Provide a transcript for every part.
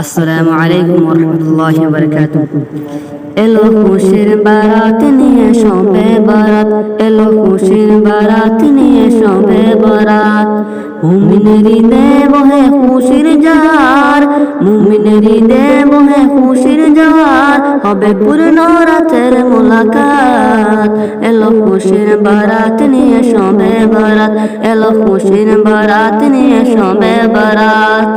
আসসালামু আলাইকুম রহমতুল্লাহ বরকাত এলো খুশির বারাত নিয়ে সবে বারাত। এলো খুশির বারাত নিয়ে সবে বারাত। মুমিনেরি দেব হে খুশির জার। মুমিনেরি দেব হে খুশির জার। হবে পূর্ণ রাতের মোলাকাত। এলো খুশির বারাত নিয়ে সবে বারাত। এলো খুশির বারাত নিয়ে সবে বারাত।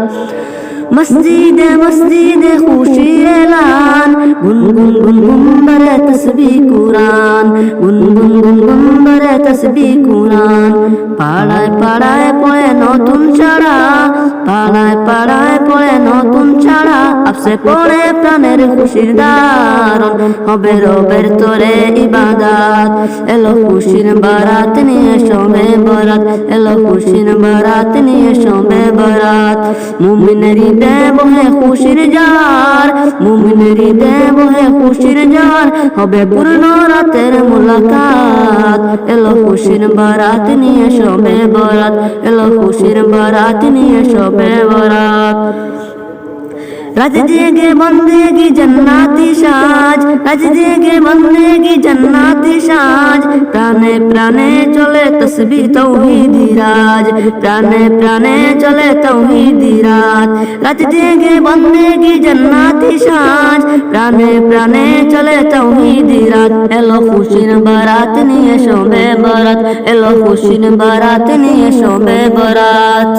মসজিদে মসজিদে খুশির এলান। গুন গুন গুন গুন বরে তসবি কুরআন। গুন গুন গুন গুন বরে তসবি কুরআন। পাড়ায় পাড়ায় পয়ে নতুন চড়া পাড়ায় আপসে পড়ে প্রাণের খুশির দারণ হবে রবের তোরে ইবাদাত। এলো খুশির বারাত নিয়ে সবে বরাত। এলো খুশির বারাত নিয়ে সবে বরাত। মুমিনেরি দেব হে খুশির জার মুমিনেরি দেব হে খুশির জার হবে পূর্ণ রাতের মুলাকাত। এলো খুশির বারাত নিয়ে সবে বরাত। এলো খুশির বারাত নিয়ে সবে বরাত। রাজ জেগে বন্দেগি জন্নাতি সাজ রাজ জেগে বন্দেগি জন্নাতি সাজ প্রাণে প্রাণে চলে তসবি তৌহিদি রাজ প্রাণে প্রাণে চলে তৌহিদি রাজ রাজ জেগে বন্দেগি জন্নাতি সাজ প্রাণে প্রাণে চলে তৌহিদি রাত এলো খুশির বারাত নিয়ে শোবে বরাত এলো খুশির বারাত নিয়ে শোবে বরাত